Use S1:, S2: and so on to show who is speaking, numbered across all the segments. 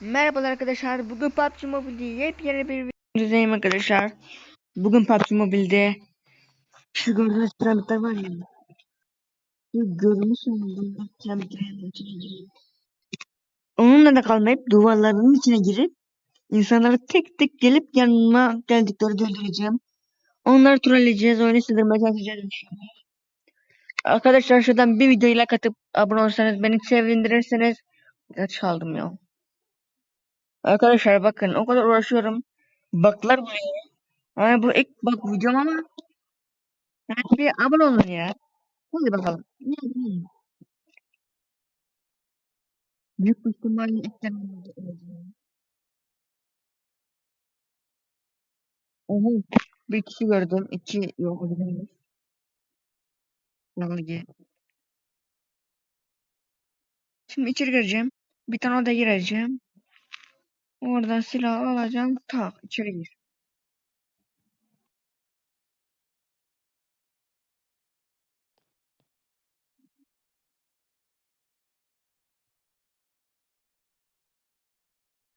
S1: Merhabalar arkadaşlar. Bugün PUBG Mobile'de yepyeni bir videodayım arkadaşlar. Bugün PUBG Mobile'de şu gördüğünüz piramitler var ya. Şu görmüşsünüz piramitler. Onunla da kalmayıp duvarların içine girip insanları tek tek gelip yanıma geldikleri öldüreceğim. Onları trolleyeceğiz, oyunu sığdırmaya çalışacağız. Arkadaşlar şuradan bir videoyla katıp abone olursanız beni sevindirirseniz Kaç çaldım ya. Arkadaşlar bakın o kadar uğraşıyorum. Baklar buluyorum. Yani bu ilk bak videom ama yani bir abone olun ya. Hadi bakalım. Ne bileyim. Büyük bir ihtimalle eklemem Oho. Bir kişi gördüm. iki yok. Vallahi. Şimdi içeri gireceğim. Bir tane odaya gireceğim. Oradan silah alacağım. Tak içeri gir.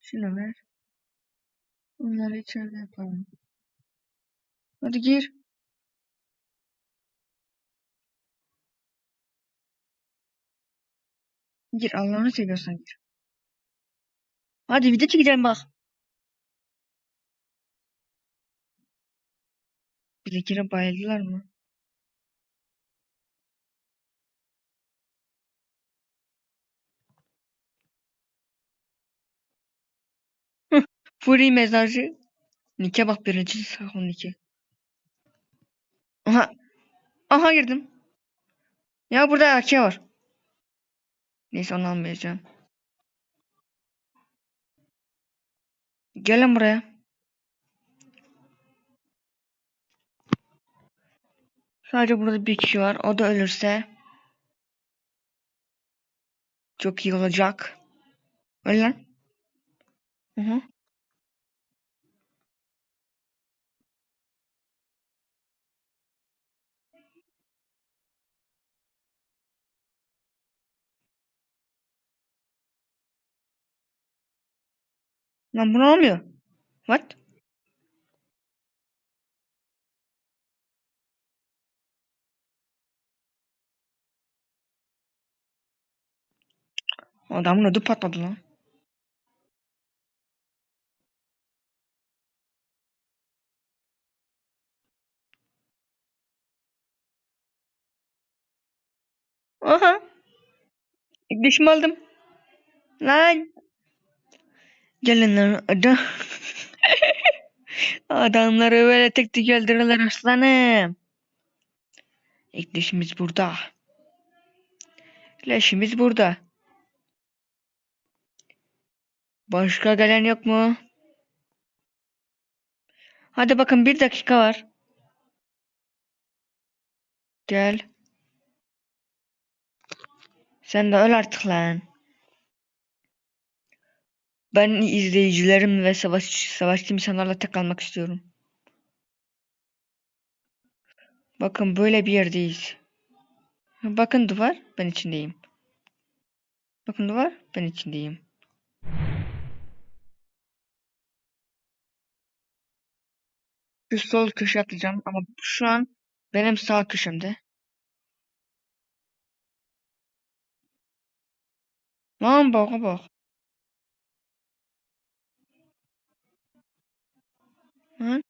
S1: Şunu ver. Onları içeride yapalım. Hadi gir. Gir Allah'ını seviyorsan gir. Hadi video çekeceğim bak. Kere bayıldılar mı? Fury mezarcı. Nike bak birinci sakın Nike. Aha. Aha girdim. Ya burada AK var. Neyse onu almayacağım. Gelin buraya. Sadece burada bir kişi var. O da ölürse çok iyi olacak. Öl lan. Hı hı. Lan bu ne oluyor? What? Adamın ödü patladı lan. Aha. İlk aldım. Lan. Gelin lan. Adam. Adamları böyle tek tek öldürürler aslanım. İlk dişimiz burada. Leşimiz burada. Başka gelen yok mu? Hadi bakın bir dakika var. Gel. Sen de öl artık lan. Ben izleyicilerim ve savaş savaşçı insanlarla tek kalmak istiyorum. Bakın böyle bir yerdeyiz. Bakın duvar, ben içindeyim. Bakın duvar, ben içindeyim. Şu sol köşe atacağım ama şu an benim sağ köşemde. Lan baka bak. Hı?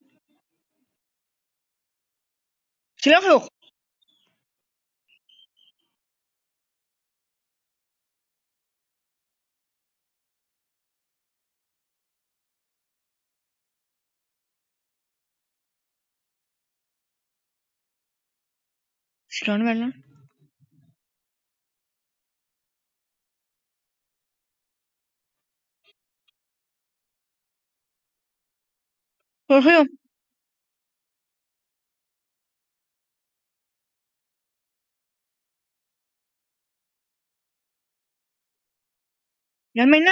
S1: Silah yok. Silahını ver lan. 我还有人没呢？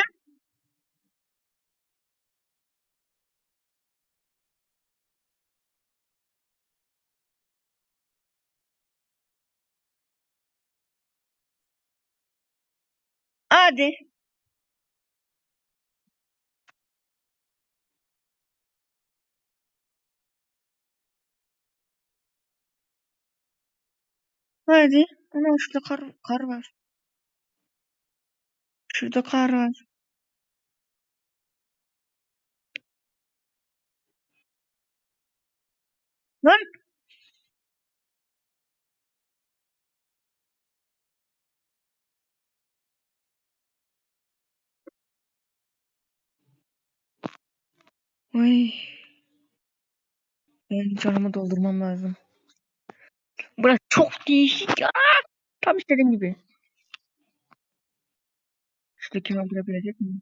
S1: 啊对 Hadi. Ama şurada kar, kar var. Şurada kar var. Lan. Ay. Ben canımı doldurmam lazım. Burası çok değişik ya. Tam istediğim gibi. Şuradaki öldürebilecek miyim?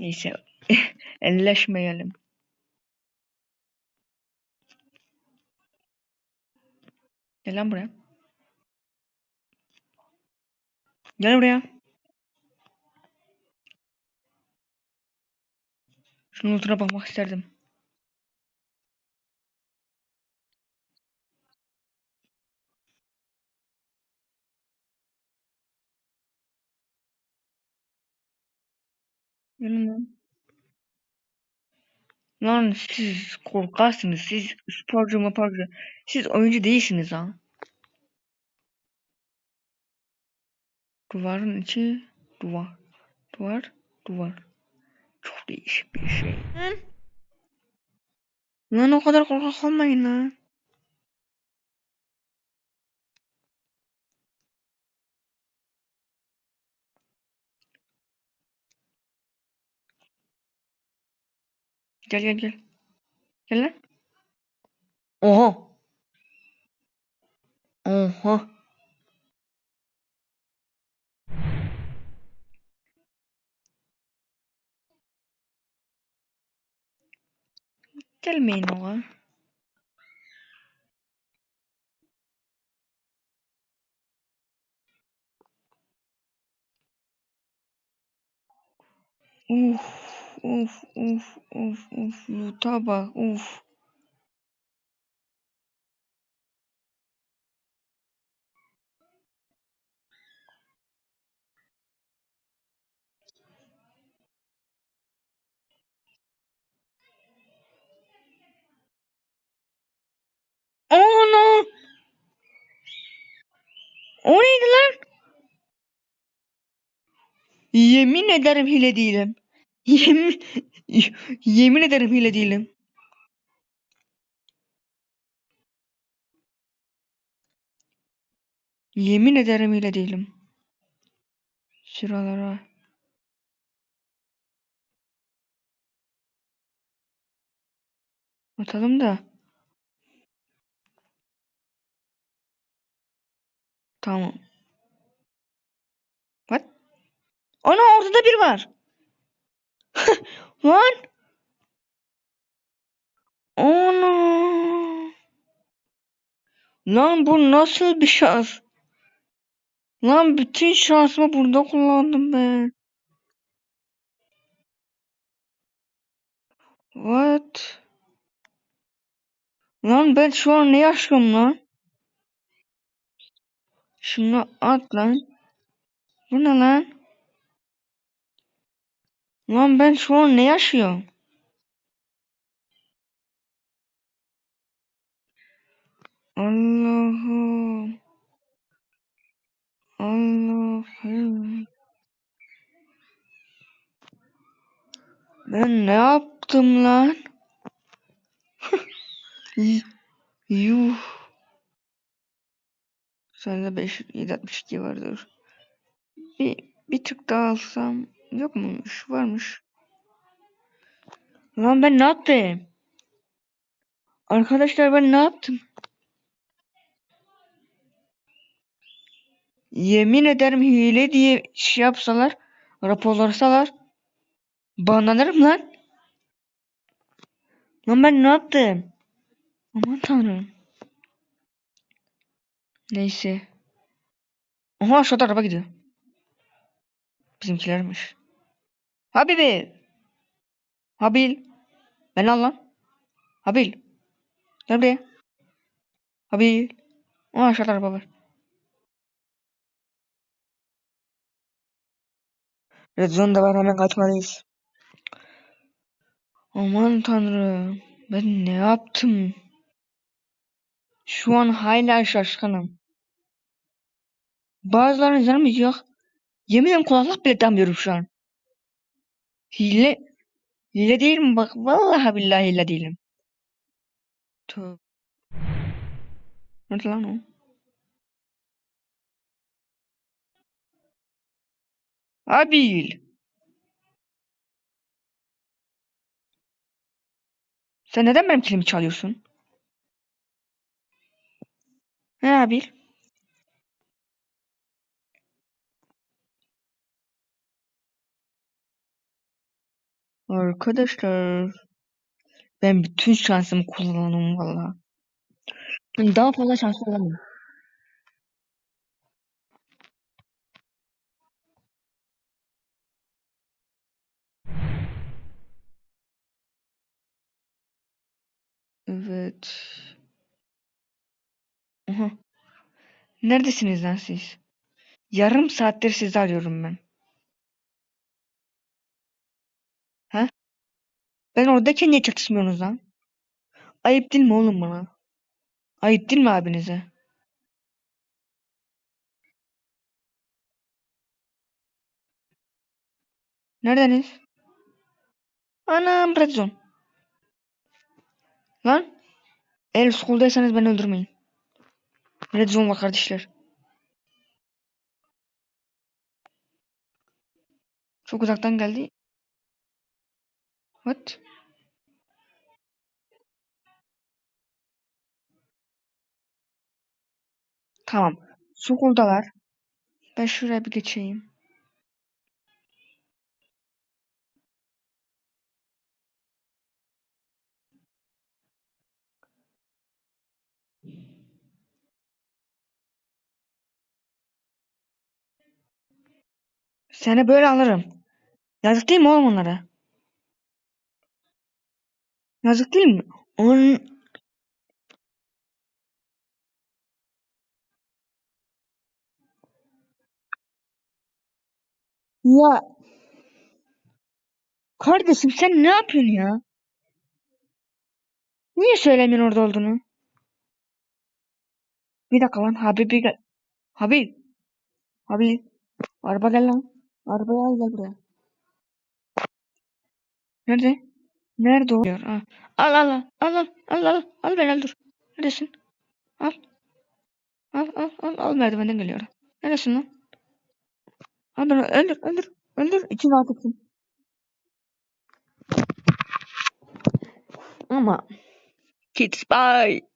S1: Neyse. Elleşmeyelim. Gel lan buraya. Gel buraya. Şunun notuna bakmak isterdim. Lan. Lan siz korkarsınız. Siz sporcu maparcu. Siz oyuncu değilsiniz ha. Duvarın içi duvar. Duvar. Duvar. Çok değişik bir şey. Lan. Lan o kadar korkak olmayın lan. Gel gel gel. Gel lan. Oha. Oha. Oğa. Uf, uf, uf, uf, uf, bak, uf. O neydi lan? Yemin ederim hile değilim. Yemin, yemin ederim hile değilim. Yemin ederim hile değilim. Sıralara. Atalım da. Tamam. What? Ana ortada bir var. Lan. Ana. Lan bu nasıl bir şans? Lan bütün şansımı burada kullandım ben. What? Lan ben şu an ne yaşıyorum lan? Şunu at lan. Bu ne lan? Lan ben şu an ne yaşıyorum? Allah'ım. Allah'ım. Ben ne yaptım lan? Yuh. Sende 5 762 vardır. Bir, bir tık daha alsam yok muymuş? Varmış. Lan ben ne yaptım? Arkadaşlar ben ne yaptım? Yemin ederim hile diye şey yapsalar, raporlasalar banlanırım lan. Lan ben ne yaptım? Aman tanrım. Neyse. Aha aşağıda araba gidiyor. Bizimkilermiş. Habibi. Habil. Ben al lan. Habil. Gel buraya. Habil. Aha aşağıda araba var. Red Zone da var hemen kaçmalıyız. Aman tanrım. Ben ne yaptım? Şu an hala şaşkınım. Bazılarının canım yok. Yemin ederim kulaklık bile takmıyorum şu an. Hile. Hile değil mi bak? Vallahi billahi hile değilim. Tövbe. Nerede lan o? Abil. Sen neden benim kilimi çalıyorsun? He Abil? Arkadaşlar. Ben bütün şansımı kullandım valla. Daha fazla şans olamam. Evet. Aha. Neredesiniz lan siz? Yarım saattir sizi arıyorum ben. Ben oradayken niye çatışmıyorsunuz lan? Ayıp değil mi oğlum bana? Ayıp değil mi abinize? Neredeniz? Anam red. Lan. El school'daysanız beni öldürmeyin. Red var kardeşler. Çok uzaktan geldi. What? Tamam. School'dalar. Ben şuraya bir geçeyim. Seni böyle alırım. Yazık değil mi oğlum onlara? Yazık değil mi? Onun... Ya kardeşim sen ne yapıyorsun ya? Niye söylemiyorsun orada olduğunu? Bir dakika lan Habib bir gel. Habib. Habib. Araba gel lan. Arabaya gel buraya. Nerede? Nerede o? Al al al al al al al al beni öldür. Neredesin? Al. Al al al al merdivenden geliyor. Neredesin lan? Al beni öldür öldür öldür. İçin rahat etsin. Ama Kids bye.